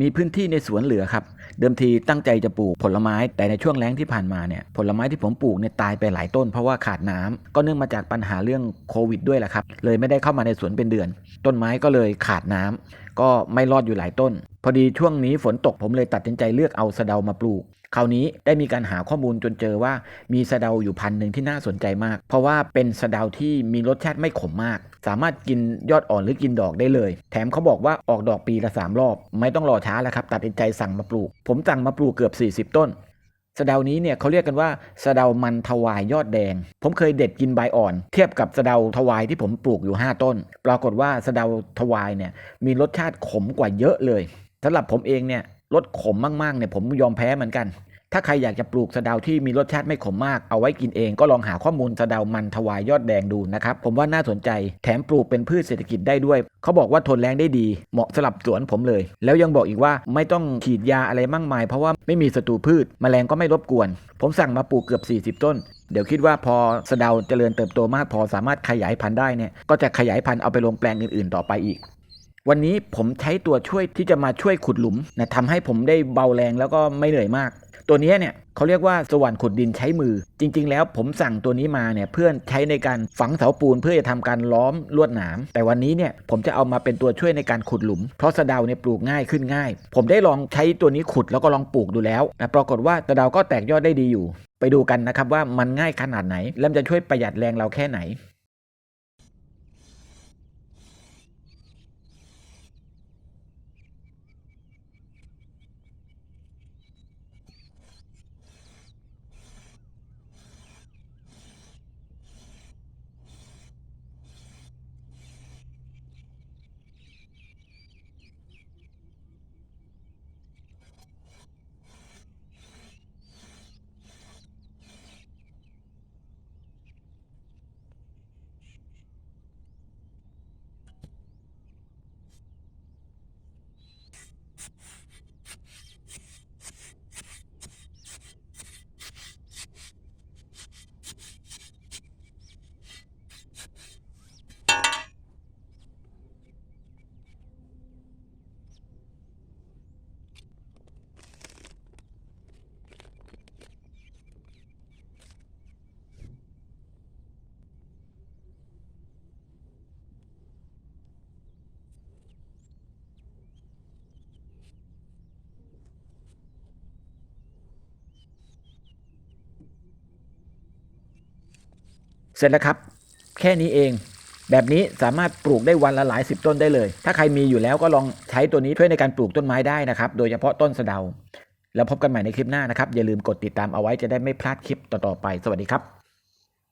มีพื้นที่ในสวนเหลือครับ เดิมทีตั้งใจจะปลูกผลไม้ แต่ในช่วงแล้งที่ผ่านมาเนี่ยผลไม้ที่ผมปลูกเนี่ยตายไปหลายต้นเพราะว่าขาดน้ำก็เนื่องมาจากปัญหาเรื่องโควิดด้วยแหละครับ เลยไม่ได้เข้ามาในสวนเป็นเดือน ต้นไม้ก็เลยขาดน้ำก็ไม่รอดอยู่หลายต้น พอดีช่วงนี้ฝนตกผมเลยตัดสินใจเลือกเอาสะเดามาปลูกคราวนี้ได้มีการหาข้อมูลจนเจอว่ามีสะเดาอยู่พันหนึ่งที่น่าสนใจมาก เพราะว่าเป็นสะเดาที่มีรสชาติไม่ขมมาก สามารถกินยอดอ่อนหรือกินดอกได้เลย แถมเขาบอกว่าออกดอกปีละ 3 รอบ ไม่ต้องรอช้าแล้วครับ ตัดสินใจสั่งมาปลูก ผมสั่งมาปลูกเกือบ 40 ต้นสะเดานี้เนี่ยเขาเรียกกันว่าสะเดามันทวายยอดแดง ผมเคยเด็ดกินใบอ่อน เทียบกับสะเดาทวายที่ผมปลูกอยู่ 5 ต้น ปรากฏว่าสะเดาทวายเนี่ยมีรสชาติขมกว่าเยอะเลยสำหรับผมเองเนี่ยรสขมมากๆเนี่ยผมยอมแพ้เหมือนกัน ถ้าใครอยากจะปลูกสะเดาที่มีรสชาติไม่ขมมากเอาไว้กินเองก็ลองหาข้อมูลสะเดามันทวายยอดแดงดูนะครับ ผมว่าน่าสนใจ แถมปลูกเป็นพืชเศรษฐกิจได้ด้วย เขาบอกว่าทนแรงได้ดี เหมาะสำหรับสวนผมเลย แล้วยังบอกอีกว่าไม่ต้องฉีดยาอะไรมากมาย เพราะว่าไม่มีศัตรูพืชแมลงก็ไม่รบกวน ผมสั่งมาปลูกเกือบ 40 ต้นเดี๋ยวคิดว่าพอสะเดาเจริญเติบโตมากพอสามารถขยายพันธุ์ได้เนี่ยก็จะขยายพันธุ์เอาไปลงแปลงอื่นๆ ต่อไปอีก วันนี้ผมใช้ตัวช่วยที่จะมาช่วยขุดหลุมนะทำให้ผมได้เบาแรงแล้วก็ไม่เหนื่อยมาก ตัวนี้เนี่ยเขาเรียกว่าสว่านขุดดินใช้มือ จริง ๆ แล้วผมสั่งตัวนี้มาเนี่ยเพื่อนใช้ในการฝังเสาปูนเพื่อจะทำการล้อมลวดหนาม แต่วันนี้เนี่ยผมจะเอามาเป็นตัวช่วยในการขุดหลุม เพราะสะเดาเนี่ยปลูกง่ายขึ้นง่าย ผมได้ลองใช้ตัวนี้ขุดแล้วก็ลองปลูกดูแล้วนะปรากฏว่าสะเดาก็แตกยอดได้ดีอยู่ ไปดูกันนะครับว่ามันง่ายขนาดไหน และจะช่วยประหยัดแรงเราแค่ไหน สร็จแล้วครับ แค่นี้เอง แบบนี้สามารถปลูกได้วันละหลายสิบต้นได้เลย ถ้าใครมีอยู่แล้วก็ลองใช้ตัวนี้ช่วยในการปลูกต้นไม้ได้นะครับ โดยเฉพาะต้นสะเดา แล้วพบกันใหม่ในคลิปหน้านะครับ อย่าลืมกดติดตามเอาไว้จะได้ไม่พลาดคลิปต่อๆไป สวัสดีครับ